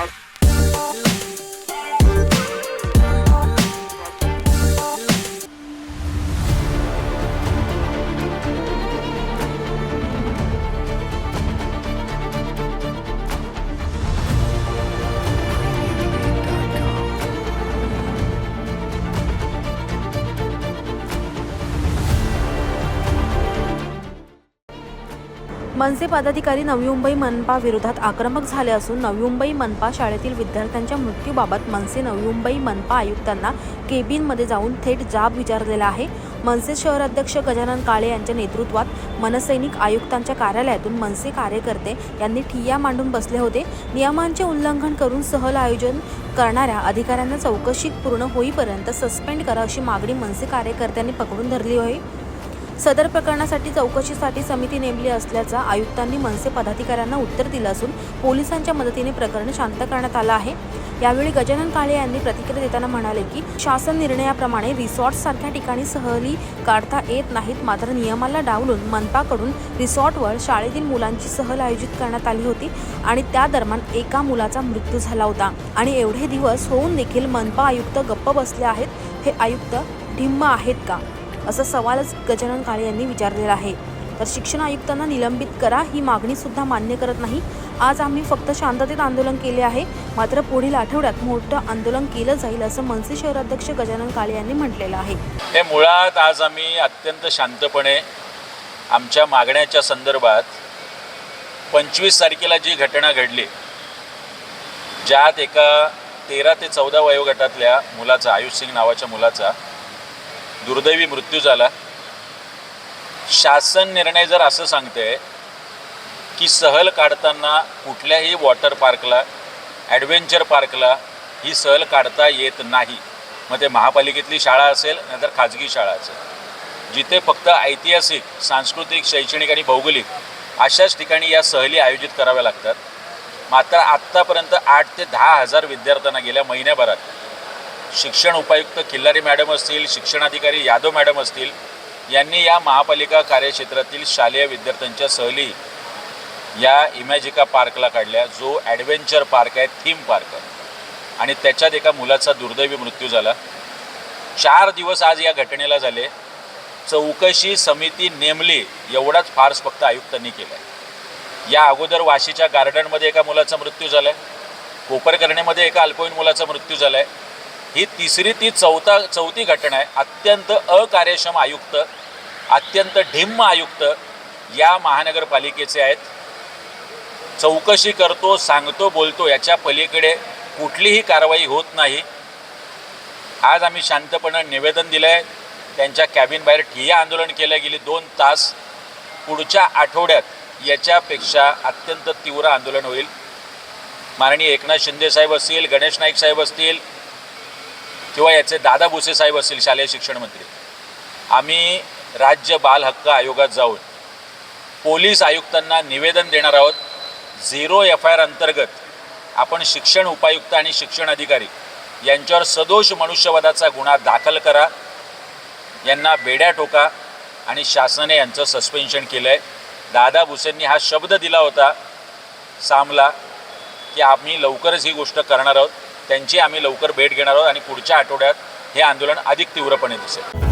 Club. मनसे पदाधिकारी नवी मुंबई मनपा विरोधात आक्रमक झाले असून नवी मुंबई मनपा शाळेतील विद्यार्थ्यांच्या मृत्यूबाबत मनसे नवी मुंबई मनपा आयुक्तांना केबिनमध्ये जाऊन थेट जाब विचारलेला आहे. मनसे शहर अध्यक्ष गजानन काळे यांच्या नेतृत्वात मनसैनिक आयुक्तांच्या कार्यालयातून मनसे कार्यकर्ते यांनी ठिय्या मांडून बसले होते. नियमांचे उल्लंघन करून सहल आयोजन करणाऱ्या अधिकाऱ्यांना चौकशी पूर्ण होईपर्यंत सस्पेंड करा अशी मागणी मनसे कार्यकर्त्यांनी पकडून धरली आहे. सदर प्रकरणासाठी चौकशीसाठी समिती नेमली असल्याचा आयुक्तांनी मनसे पदाधिकाऱ्यांना उत्तर दिलं असून पोलिसांच्या मदतीने प्रकरण शांत करण्यात आलं आहे. यावेळी गजानन काळे यांनी प्रतिक्रिया देताना म्हणाले की शासन निर्णयाप्रमाणे रिसॉर्टसारख्या ठिकाणी सहली काढता येत नाहीत मात्र नियमाला डावलून मनपाकडून रिसॉर्टवर शाळेतील मुलांची सहल आयोजित करण्यात आली होती आणि त्या दरम्यान एका मुलाचा मृत्यू झाला होता. आणि एवढे दिवस होऊन देखील मनपा आयुक्त गप्प बसले आहेत हे आयुक्त ढिम्म आहेत का? असा सवालच गजानन काळे यांनी विचारलेला आहे. तर शिक्षण आयुक्तांना निलंबित करा ही मागणी सुद्धा मान्य करत नाही. आज आम्ही फक्त शांततेत आंदोलन केले आहे. मात्र पुढील आठवड्यात मोठं आंदोलन केलं जाईल असं मनसे शहराध्यक्ष गजानन काळे यांनी म्हटलेलं आहे. हे मुळात आज आम्ही अत्यंत शांतपणे आमच्या मागण्याच्या संदर्भात पंचवीस तारखेला जी घटना घडली ज्यात एका तेरा ते चौदा वयोगटातल्या मुलाचा आयुष सिंग नावाच्या मुलाचा दुर्दैवी मृत्यू झाला. शासन निर्णय जर असं सांगते की सहल काढताना कुठल्याही वॉटर पार्कला ॲडव्हेंचर पार्कला ही सहल काढता येत नाही. मग ते महापालिकेतली शाळा असेल नाहीतर खाजगी शाळा असेल. जिथे फक्त ऐतिहासिक सांस्कृतिक शैक्षणिक आणि भौगोलिक अशाच ठिकाणी या सहली आयोजित कराव्या लागतात. मात्र आत्तापर्यंत आठ ते दहा हजार विद्यार्थ्यांना गेल्या महिन्याभरात शिक्षण उपायुक्त किल्लारी मॅडम असतील शिक्षणाधिकारी यादव मॅडम असतील यांनी या महापालिका कार्यक्षेत्रातील शालेय विद्यार्थ्यांच्या सहली या इमॅजिका पार्कला काढल्या. जो ॲडव्हेंचर पार्क आहे थीम पार्क. आहे आणि त्याच्यात एका मुलाचा दुर्दैवी मृत्यू झाला. चार दिवस आज या घटनेला झाले. चौकशी समिती नेमली एवढाच फार्स फक्त आयुक्तांनी केला आहे या अगोदर वाशीच्या गार्डनमध्ये एका मुलाचा मृत्यू झाला आहे कोपरकर्णेमध्ये एका अल्पवयीन मुलाचा मृत्यू झाला आहे ही तिसरी ती चौथा चौथी घटना आहे. अत्यंत अकार्यक्षम आयुक्त अत्यंत ढिम्म आयुक्त या महानगरपालिकेचे आहेत. चौकशी करतो सांगतो बोलतो याच्या पलीकडे कुठलीही कारवाई होत नाही. आज आम्ही शांतपणे निवेदन दिलं आहे त्यांच्या कॅबिनबाहेर ठिय्या आंदोलन केलं गेली दोन तास. पुढच्या आठवड्यात याच्यापेक्षा अत्यंत तीव्र आंदोलन होईल. माननीय एकनाथ शिंदे साहेब असतील गणेश नाईक साहेब असतील किंवा याचे दादा भुसे साहेब असतील शालेय शिक्षण मंत्री. आम्ही राज्य बाल हक्क आयोगात जाऊन पोलीस आयुक्तांना निवेदन देणार आहोत. झिरो एफ आय आर अंतर्गत आपण शिक्षण उपायुक्त आणि शिक्षण अधिकारी यांच्यावर सदोष मनुष्यवधाचा गुन्हा दाखल करा. यांना बेड्या टोका आणि शासनाने यांचं सस्पेन्शन केलं आहे दादा भुसेंनी हा शब्द दिला होता सामला की आम्ही लवकरच ही गोष्ट करणार आहोत. त्यांची आम्ही लवकर भेट घेणार आहोत आणि पुढच्या आठवड्यात हे आंदोलन अधिक तीव्रपणे दिसेल.